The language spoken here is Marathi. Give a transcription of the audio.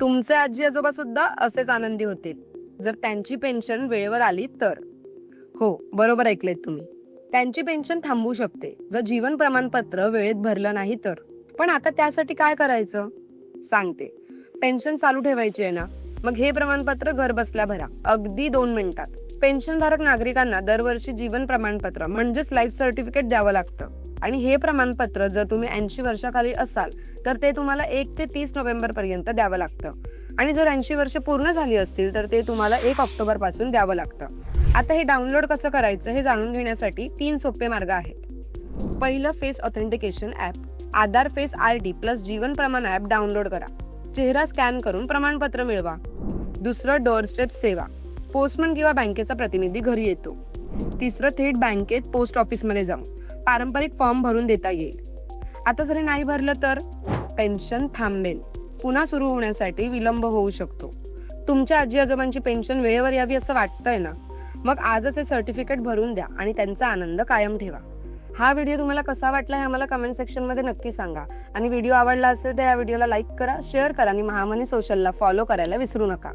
तुमचे आजी आजोबा सुद्धा असेच आनंदी होतील. जर त्यांची पेन्शन वेळेवर आली तर. हो बरोबर ऐकलेत तुम्ही. त्यांची पेन्शन थांबू शकते. जर जीवन प्रमाणपत्र वेळेत भरलं नाही तर. पण आता त्यासाठी काय करायचं? सांगते. पेन्शन चालू ठेवायची आहे ना. मग हे प्रमाणपत्र घर बसल्या भरा. अगदी दोन मिनिटात. पेन्शनधारक नागरिकांना दरवर्षी जीवन प्रमाणपत्र म्हणजेच लाईफ सर्टिफिकेट द्यावं लागतं. आणि हे प्रमाणपत्र जर तुम्ही ऐंशी वर्षाखाली असाल तर ते तुम्हाला एक ते तीस नोव्हेंबर पर्यंत द्यावं लागतं. आणि जर ऐंशी वर्ष पूर्ण झाली असतील तर ते तुम्हाला एक ऑक्टोबरपासून द्यावं लागतं. आता हे डाउनलोड कसं करायचं हे जाणून घेण्यासाठी तीन सोपे मार्ग आहेत. पहिलं face authentication app Aadhaar face R D plus Jeevan Pramaan app download करा. चेहरा स्कॅन करून प्रमाणपत्र मिळवा. दुसरं डोअर स्टेप सेवा पोस्टमन किंवा बँकेचा प्रतिनिधी घरी येतो. तिसरं थेट बँकेत पोस्ट ऑफिसमध्ये जाऊन. पारंपरिक फॉर्म भरून देता येईल. आता जरी नाही भरलं तर पेन्शन थांबेल. पुन्हा सुरू होण्यासाठी विलंब होऊ शकतो. तुमच्या आजी आजोबांची पेन्शन वेळेवर यावी असं वाटतंय ना? मग आजच हे सर्टिफिकेट भरून द्या आणि त्यांचा आनंद कायम ठेवा. हा व्हिडिओ तुम्हाला कसा वाटला हे आम्हाला कमेंट सेक्शनमध्ये नक्की सांगा. आणि व्हिडिओ आवडला असेल तर या व्हिडिओला लाईक करा शेअर करा आणि महामनी सोशलला फॉलो करायला विसरू नका.